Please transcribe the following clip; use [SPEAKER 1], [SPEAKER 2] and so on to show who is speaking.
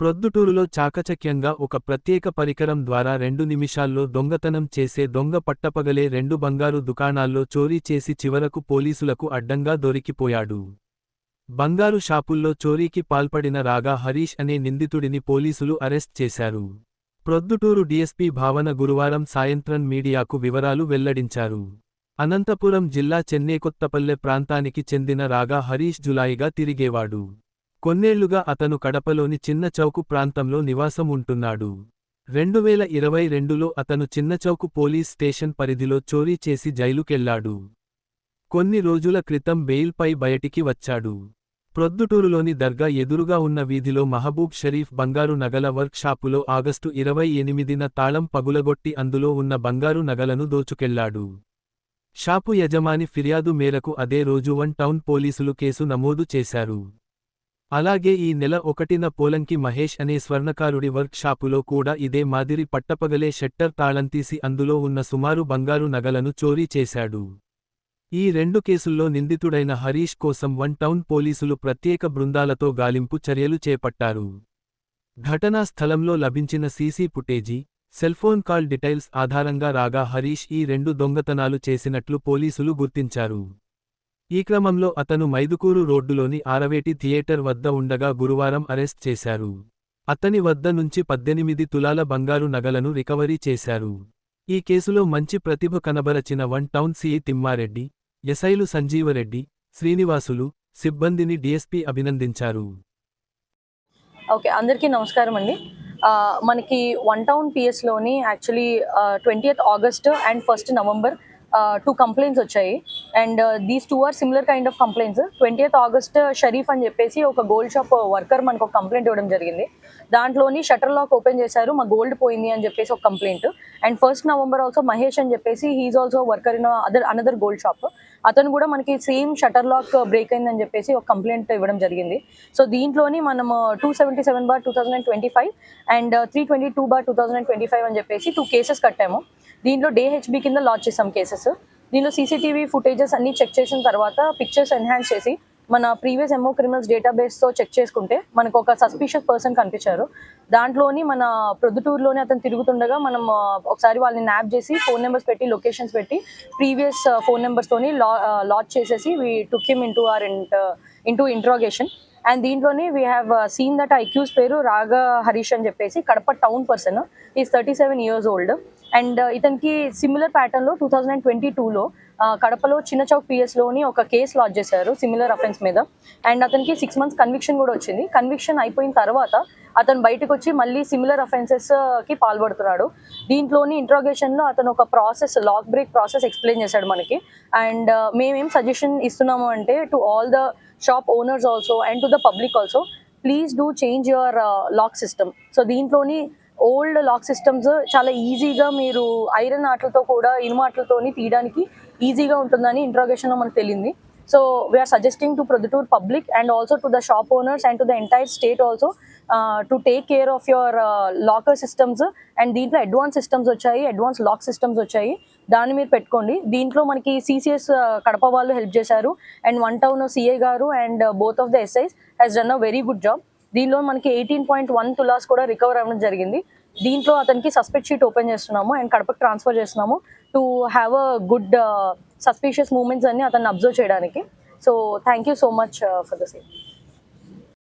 [SPEAKER 1] ప్రొద్దుటూరులో చాకచక్యంగా ఒక ప్రత్యేక పరికరం ద్వారా రెండు నిమిషాల్లో దొంగతనం చేసే దొంగ పట్టపగలే రెండు బంగారు దుకాణాల్లో చోరీ చేసి చివరకు పోలీసులకు అడ్డంగా దొరికిపోయాడు. బంగారు షాపుల్లో చోరీకి పాల్పడిన రాగా హరీష్ అనే నిందితుడిని పోలీసులు అరెస్ట్ చేశారు. ప్రొద్దుటూరు డీఎస్పీ భావన గురువారం సాయంత్రం మీడియాకు వివరాలు వెల్లడించారు. అనంతపురం జిల్లా చెన్నేకొత్తపల్లె ప్రాంతానికి చెందిన రాగా హరీష్ జులాయిగా తిరిగేవాడు. కొన్నేళ్ళుగా అతను కడపలోని చిన్న చౌకు ప్రాంతంలో నివాసం ఉంటున్నాడు రెండువేల ఇరవై రెండులో అతను చిన్నచౌకు పోలీస్ స్టేషన్ పరిధిలో చోరీ చేసి జైలుకెళ్ళాడు. కొన్ని రోజుల క్రితం బెయిల్పై బయటికి వచ్చాడు. ప్రొద్దుటూరులోని దర్గా ఎదురుగా ఉన్న వీధిలో మహబూబ్ షరీఫ్ బంగారు నగల వర్క్ షాపులో ఆగస్టు ఇరవై ఎనిమిదిన తాళం పగులగొట్టి అందులో ఉన్న బంగారు నగలను దోచుకెళ్ళాడు. షాపు యజమాని ఫిర్యాదు మేరకు అదే రోజు వన్ టౌన్ పోలీసులు కేసు నమోదు చేశారు. అలాగే ఈ నెల ఒకటిన పోలంకి మహేష్ అనే స్వర్ణకారుడి వర్క్ షాపులో కూడా ఇదే మాదిరి పట్టపగలే షట్టర్ తాళం తీసి అందులో ఉన్న సుమారు బంగారు నగలను చోరీ చేశాడు. ఈ రెండు కేసుల్లో నిందితుడైన హరీష్ కోసం వన్ టౌన్ పోలీసులు ప్రత్యేక బృందాలతో గాలింపు చర్యలు చేపట్టారు. ఘటనా స్థలంలో లభించిన CC footage cellphone call details ఆధారంగా రాగా హరీష్ ఈ రెండు దొంగతనాలు చేసినట్లు పోలీసులు గుర్తించారు. ఈ క్రమంలో అతను మైదుకూరు రోడ్డులోని ఆరవేటి థియేటర్ వద్ద ఉండగా గురువారం అరెస్ట్ చేశారు. అతని వద్ద నుంచి పద్దెనిమిది తులాల బంగారు నగలను రికవరీ చేశారు. ఈ కేసులో మంచి ప్రతిభ కనబరచిన వన్ టౌన్ సిఐ తిమ్మారెడ్డి ఎస్ఐలు సంజీవరెడ్డి శ్రీనివాసులు సిబ్బందిని డీఎస్పీ అభినందించారు.
[SPEAKER 2] ఓకే అందరికీ నమస్కారం అండి. మనకి one town పిఎస్లోని actually twenty August and first November two complaints వచ్చాయి. And these two are similar kind of complaints twenty August Sharif అని చెప్పేసి ఒక గోల్డ్ షాప్ వర్కర్ మనకు ఒక కంప్లైంట్ ఇవ్వడం జరిగింది. దాంట్లోని షటర్ లాక్ ఓపెన్ చేశారు మా గోల్డ్ పోయింది అని చెప్పేసి ఒక complaint and first November also Mahesh అని చెప్పేసి he is also worker in other another gold shop అతను కూడా మనకి సేమ్ షటర్ లాక్ బ్రేక్ అయిందని చెప్పేసి ఒక కంప్లైంట్ ఇవ్వడం జరిగింది. సో దీంట్లోని మనం two seventy seven bar two thousand twenty five and three twenty two bar two thousand twenty five అని చెప్పేసి టూ కేసెస్ కట్టాము. దీంట్లో డే హెచ్బి కింద లాంచ్ చేసాం కేసెస్ దీనిలో సీసీటీవీ ఫుటేజెస్ అన్ని చెక్ చేసిన తర్వాత పిక్చర్స్ ఎన్హాన్స్ చేసి మన ప్రీవియస్ ఎమో క్రిమినల్స్ డేటాబేస్తో చెక్ చేసుకుంటే మనకు ఒక సస్పిషియస్ పర్సన్ కనిపించారు. దాంట్లోని మన ప్రొద్దుటూరులోనే అతను తిరుగుతుండగా మనం ఒకసారి వాళ్ళని న్యాప్ చేసి ఫోన్ నెంబర్స్ పెట్టి లొకేషన్స్ పెట్టి ప్రీవియస్ ఫోన్ నెంబర్స్తోని లా లాచ్ చేసేసి we took him into our into interrogation and దీంట్లోనే we have seen that accused పేరు రాగ హరీష్ అని చెప్పేసి Kadapa town person is thirty seven years old and ఇతనికి సిమిలర్ ప్యాటర్న్లో టూ థౌజండ్ అండ్ ట్వంటీ టూలో కడపలో చిన్న చౌక్ పిఎస్లోని ఒక కేసు లాడ్జ్ చేశారు సిమిలర్ అఫెన్స్ మీద. అండ్ అతనికి సిక్స్ మంత్స్ కన్విక్షన్ కూడా వచ్చింది. కన్విక్షన్ అయిపోయిన తర్వాత అతను బయటకు వచ్చి మళ్ళీ సిమిలర్ uh, కి పాల్పడుతున్నాడు. దీంట్లోని ఇంట్రాగేషన్లో అతను ఒక process lock break process explain చేశాడు మనకి. అండ్ uh, మేమేం సజెషన్ ఇస్తున్నాము అంటే to all the shop owners also and to the public also please do change your lock system so దీంట్లోని ఓల్డ్ లాక్ సిస్టమ్స్ చాలా ఈజీగా మీరు ఐరన్ ఆటలతో కూడా ఇనుము ఆటలతోని తీయడానికి ఈజీగా ఉంటుందని ఇంట్రాగేషన్లో మనకు తెలియంది so we are suggesting to Proddatur public and also to the shop owners and to the entire state also to take care of your locker systems and దీంట్లో అడ్వాన్స్ సిస్టమ్స్ వచ్చాయి అడ్వాన్స్ లాక్ సిస్టమ్స్ వచ్చాయి. దాన్ని మీరు పెట్టుకోండి. దీంట్లో మనకి CCS Kadapa వాళ్ళు help చేశారు. అండ్ వన్ టౌన్ సిఏ గారు and both of the SIs has done a very good job దీనిలో మనకి ఎయిటీన్ పాయింట్ వన్ తులాస్ కూడా రికవర్ అవ్వడం జరిగింది. దీంట్లో అతనికి సస్పెక్ట్ షీట్ ఓపెన్ చేస్తున్నాము అండ్ కడపకి ట్రాన్స్ఫర్ చేస్తున్నాము to have a good suspicious moments అన్ని అతన్ని అబ్జర్వ్ చేయడానికి. So thank you so much for the same